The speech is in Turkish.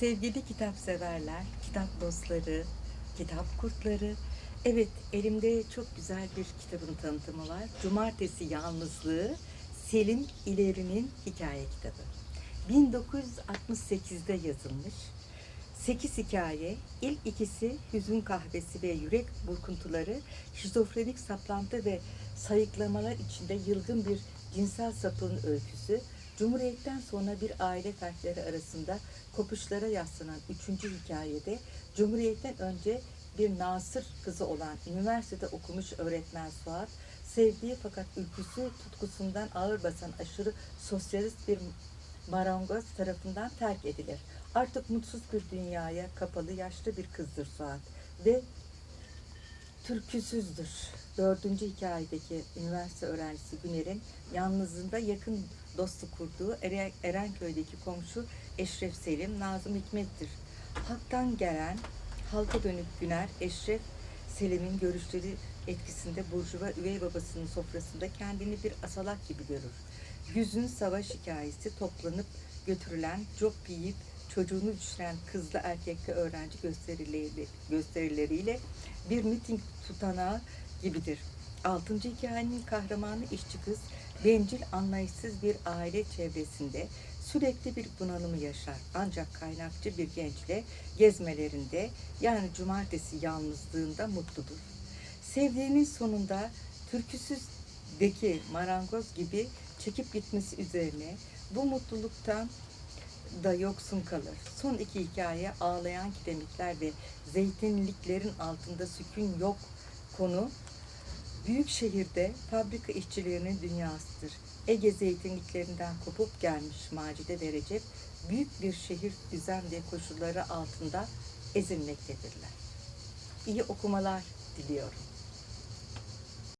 Sevgili kitap severler, kitap dostları, kitap kurtları. Evet, elimde çok güzel bir kitabın tanıtımı var. Cumartesi Yalnızlığı, Selim İleri'nin hikaye kitabı. 1968'de yazılmış. 8 hikaye, ilk ikisi hüzün kahvesi ve yürek burkuntuları, şizofrenik saplantı ve sayıklamalar içinde yılgın bir cinsel sapığın öyküsü, Cumhuriyet'ten sonra bir aile fertleri arasında kopuşlara yaslanan üçüncü hikayede, Cumhuriyet'ten önce bir Nasır kızı olan üniversitede okumuş öğretmen Suat, sevdiği fakat ülküsü tutkusundan ağır basan aşırı sosyalist bir marangoz tarafından terk edilir. Artık mutsuz bir dünyaya kapalı yaşlı bir kızdır Suat ve türküsüzdür. Dördüncü hikayedeki üniversite öğrencisi Güner'in yalnızlığında yakın dostu kurduğu Eren- Erenköy'deki komşu Eşref Selim, Nazım Hikmet'tir. Halktan gelen, halka dönük Güner, Eşref Selim'in görüşleri etkisinde Burjuva üvey babasının sofrasında kendini bir asalak gibi görür. Güzün savaş hikayesi toplanıp götürülen, cop yiyip çocuğunu düşüren kızlı erkekli öğrenci gösterileri, gösterileriyle bir miting tutanağı gibidir. Altıncı hikayenin kahramanı işçi kız, bencil anlayışsız bir aile çevresinde sürekli bir bunalımı yaşar. Ancak kaynakçı bir gençle gezmelerinde yani cumartesi yalnızlığında mutludur. Sevdiğinin sonunda türküsüzdeki marangoz gibi çekip gitmesi üzerine bu mutluluktan da yoksun kalır. Son iki hikaye ağlayan kidemikler ve zeytinliklerin altında sükun yok konu büyük şehirde fabrika işçilerinin dünyasıdır. Ege zeytinliklerinden kopup gelmiş Macide ve Recep büyük bir şehir düzen ve koşulları altında ezilmektedirler. İyi okumalar diliyorum.